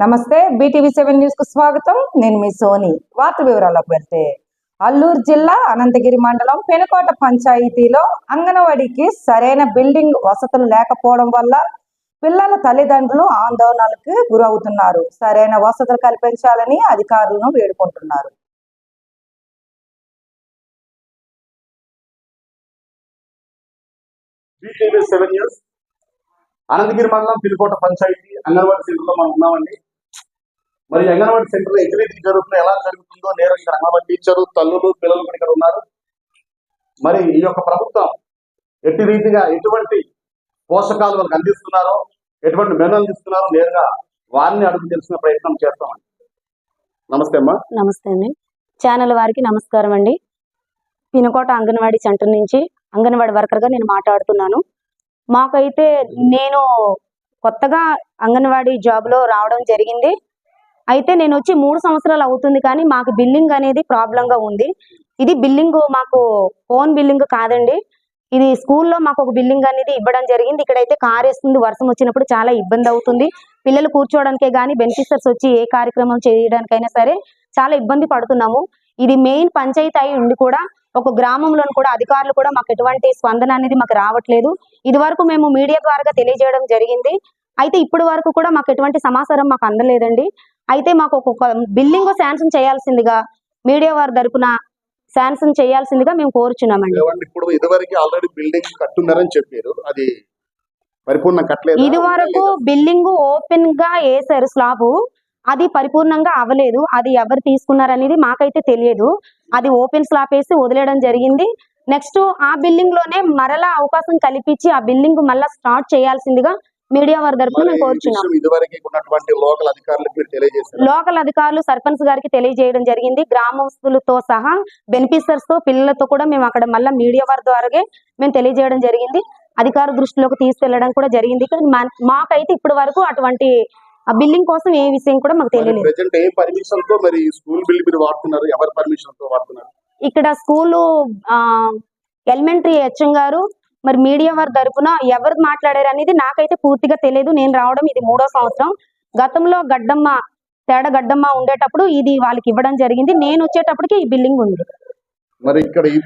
నమస్తే BTV seven న్యూస్కు స్వాగతం. నేను మీ సోని. వార్త వివరాలకు వెళ్తే అల్లూరు జిల్లా అనంతగిరి మండలం పెనుకోట పంచాయతీలో అంగన్వాడీకి సరైన బిల్డింగ్ వసతులు లేకపోవడం వల్ల పిల్లల తల్లిదండ్రులు ఆందోళనలకు గురవుతున్నారు. సరైన వసతులు కల్పించాలని అధికారులను వేడుకుంటున్నారు. అనంతగిరి మండలం పిలికోట పంచాయతీ అంగన్వాడీ సెంటర్లో మనం ఉన్నామండి. మరి అంగన్వాడీ సెంటర్లో ఎటు జరుగుతుందో ఎలా జరుగుతుందో నేరు ఇక్కడ అంగన్వాడీ టీచరు తల్లులు పిల్లలు కూడా ఇక్కడ ఉన్నారు. మరి ఈ యొక్క ప్రభుత్వం ఎట్టి రీతిగా ఎటువంటి పోషకాలు వాళ్ళకి అందిస్తున్నారో ఎటువంటి మెనలు అందిస్తున్నారో నేరుగా వారిని అడుగు తెలిసిన ప్రయత్నం చేస్తామండి. నమస్తే అమ్మా. నమస్తే అండి. ఛానల్ వారికి నమస్కారం అండి. పినకోట అంగన్వాడీ సెంటర్ నుంచి అంగన్వాడీ వర్కర్గా నేను మాట్లాడుతున్నాను. మాకైతే నేను కొత్తగా అంగన్వాడీ జాబ్లో రావడం జరిగింది. అయితే నేను వచ్చి మూడు సంవత్సరాలు అవుతుంది కానీ మాకు బిల్లింగ్ అనేది ప్రాబ్లంగా ఉంది. ఇది బిల్లింగ్ మాకు ఓన్ బిల్లింగ్ కాదండి. ఇది స్కూల్లో మాకు ఒక బిల్డింగ్ అనేది ఇవ్వడం జరిగింది. ఇక్కడైతే కార్ వేస్తుంది. వర్షం వచ్చినప్పుడు చాలా ఇబ్బంది అవుతుంది. పిల్లలు కూర్చోవడానికే కానీ బెనిఫిషర్స్ వచ్చి ఏ కార్యక్రమం చేయడానికైనా సరే చాలా ఇబ్బంది పడుతున్నాము. ఇది మెయిన్ పంచాయతీ అయి ఉండి కూడా ఒక గ్రామంలో కూడా అధికారులు కూడా మాకు ఎటువంటి స్పందన అనేది మాకు రావట్లేదు. ఇది వరకు మేము మీడియా ద్వారా తెలియజేయడం జరిగింది. అయితే ఇప్పటి వరకు కూడా మాకు ఎటువంటి సమాచారం మాకు అందలేదండి. అయితే మాకు ఒక బిల్డింగ్ శాంక్షన్ చేయాల్సిందిగా మీడియా వారి తరపున శాంక్షన్ చేయాల్సిందిగా మేము కోరుచున్నామండి. ఏమండి ఇప్పుడు ఇదివరకు ఆల్రెడీ బిల్డింగ్ కట్టున్నారని చెప్పారు. అది పరిపూర్ణం కట్టలేదు? ఇది వరకు బిల్డింగ్ ఓపెన్గా వేసారు స్లాబ్. అది పరిపూర్ణంగా అవ్వలేదు. అది ఎవరు తీసుకున్నారనేది మాకైతే తెలియదు. అది ఓపెన్ స్లాబ్ వేసి వదిలేయడం జరిగింది. నెక్స్ట్ ఆ బిల్డింగ్లోనే మరలా అవకాశం కల్పించి ఆ బిల్డింగ్ మళ్ళా స్టార్ట్ చేయాల్సిందిగా మీడియా వారి తరపున మేము కోరుచున్నాం. లోకల్ అధికారులు సర్పంచ్ గారికి తెలియజేయడం జరిగింది. గ్రామస్తులతో సహా బెనిఫిషర్స్తో పిల్లలతో కూడా మేము అక్కడ మళ్ళీ మీడియా వారి ద్వారాగే మేము తెలియజేయడం జరిగింది. అధికార దృష్టిలోకి తీసుకెళ్ళడం కూడా జరిగింది. కానీ మాకైతే ఇప్పటి వరకు అటువంటి బిల్డింగ్ కోసం ఏ విషయం కూడా మాకు తెలియలేదు. ప్రెసెంట్ ఏ పర్మిషన్తో మరి స్కూల్ బిల్ మీరు వాడుతున్నారు? ఎవరి పర్మిషన్తో వాడుతున్నారు? ఇక్కడ స్కూలు ఎలిమెంటరీ హెచ్ఎం గారు మరి మీడియా వారి తరఫున ఎవరు మాట్లాడారు అనేది నాకైతే పూర్తిగా తెలియదు నేను రావడం ఇది మూడో సంవత్సరం. గతంలో గడ్డమ్మ తేడ గడ్డమ్మ ఉండేటప్పుడు ఇది వాళ్ళకి ఇవ్వడం జరిగింది. నేను వచ్చేటప్పటికి ఈ బిల్డింగ్ ఉంది. మరి ఇక్కడ ఈ